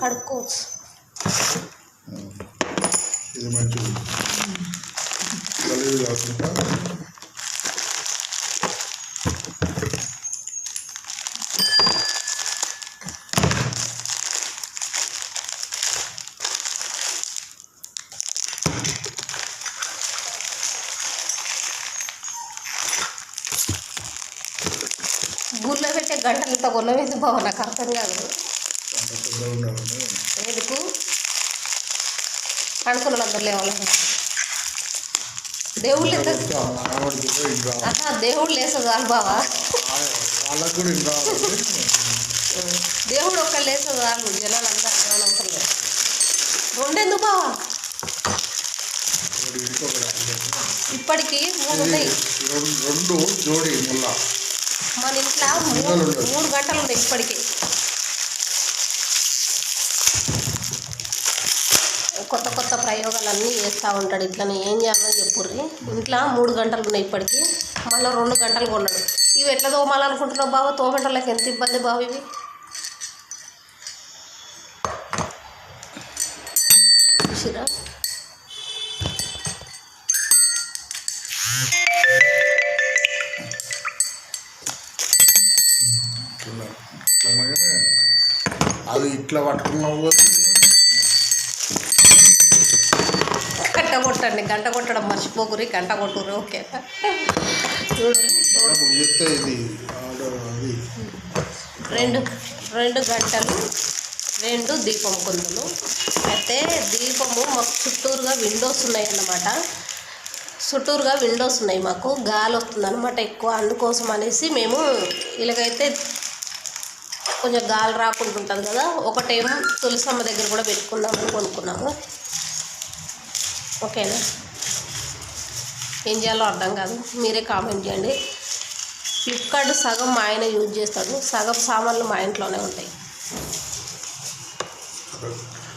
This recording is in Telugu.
कड़को इधर मैं चलूँगा। चलेगा గుళ్ళో పెట్టే గంటలు ఇంత వేసి బావ? నాకు అర్థం కాదు. ఎందుకు? కడుకున్న అందరు లేవాలి దేవుళ్ళు ఎంత ఇంకా మనవాడికి కూడా ఇంకా బావా. దేవుడు ఒక్క లేసా చాలు జనాలు అందరూ అవసరం రెండెందుకు బావా? ఇప్పటికీ మూడు ఉన్నాయి. రెండు జోడి ముళ్ళ మన ఇంట్లో మూడు మూడు గంటలు ఉంది ఇప్పటికి. కొత్త కొత్త ప్రయోగాలు అన్నీ చేస్తూ ఉంటాడు. ఇట్లనే ఏం చేయాలో చెప్పుర్రి. ఇంట్లో మూడు గంటలు ఉన్నాయి ఇప్పటికి. మళ్ళీ రెండు గంటలు కొన్నాడు. ఇవి ఎట్లా తోమాలనుకుంటున్నావు బావ తోమటంలోకి ఎంత ఇబ్బంది బావ ఇవి? చూసిరా? అది ఇట్లా పట్టుకున్నావు గంట కొట్టండి గంట కొట్టడం మర్చిపోకురి గంట కొట్టుర్రి ఓకే. చెప్తే ఇది అది. రెండు రెండు గంటలు రెండు దీపం కుందులు. అయితే దీపము మాకు చుట్టూరుగా విండోస్ ఉన్నాయి అన్నమాట చుట్టూరుగా విండోస్ ఉన్నాయి మాకు. గాలి వస్తుంది అనమాట ఎక్కువ. అందుకోసం అనేసి మేము ఇలాగైతే కొంచెం గాలి రాకుండా ఉంటుంది కదా ఒకటేమో తులసమ్మ దగ్గర కూడా పెట్టుకుందామని కొనుక్కున్నాము. ఓకేనా? ఏం చేయాలో అర్థం కాదు. మీరే కామెంట్ చేయండి. ఫ్లిప్కార్ట్ సగం మా ఆయన యూజ్ చేస్తాడు. సగం సామాన్లు మా ఇంట్లోనే ఉంటాయి.